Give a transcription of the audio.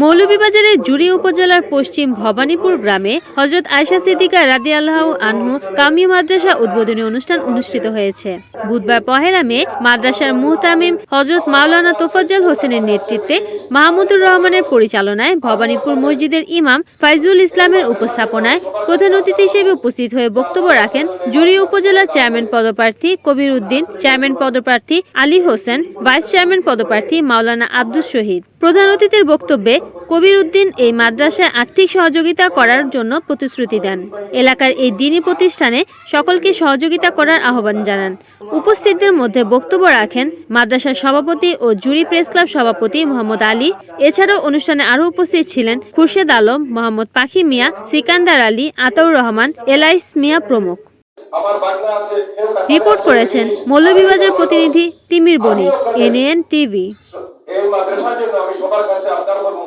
মৌলভীবাজারের জুড়ি উপজেলার পশ্চিম ভবানীপুর গ্রামে হজরত আয়সা সিদ্দিকা রাদি আল্লাহ আনহু কামি মাদ্রাসা উদ্বোধনী অনুষ্ঠান অনুষ্ঠিত হয়েছে। বুধবার পহেলা মে মাদ্রাসার মুহতামিম হজরত মাওলানা তোফাজ্জল হোসেনের নেতৃত্বে মাহমুদুর রহমানের পরিচালনায় ভবানীপুর মসজিদের ইমাম ফাইজুল ইসলামের উপস্থাপনায় প্রধান অতিথি হিসেবে উপস্থিত হয়ে বক্তব্য রাখেন জুড়ি উপজেলা চেয়ারম্যান পদপ্রার্থী কবির উদ্দিন, চেয়ারম্যান পদপ্রার্থী আলী হোসেন, ভাইস চেয়ারম্যান পদপ্রার্থী মাওলানা আব্দুস শহীদ। প্রধান অতিথির বক্তব্যে কবির উদ্দিন এই মাদ্রাসায় আর্থিক সহযোগিতা করার জন্য প্রতিশ্রুতি দেন। এলাকার এই দিনী প্রতিষ্ঠানে সকলকে সহযোগিতা করার আহ্বান জানান। উপস্থিতদের মধ্যে বক্তব্য রাখেন মাদ্রাসার সভাপতি ও জুরি প্রেস ক্লাব সভাপতি মোহাম্মদ আলী। এছাড়াও অনুষ্ঠানে আরও উপস্থিত ছিলেন খুরশেদ আলম মোহাম্মদ পাখি মিয়া সিকান্দার আলী আতাউর রহমান এলাইস মিয়া প্রমুখ। রিপোর্ট করেছেন মৌলভীবাজার প্রতিনিধি তিমির বণিক এনএন টিভি। এই মাদ্রাসার জন্য আমি সবার কাছে আবদার করব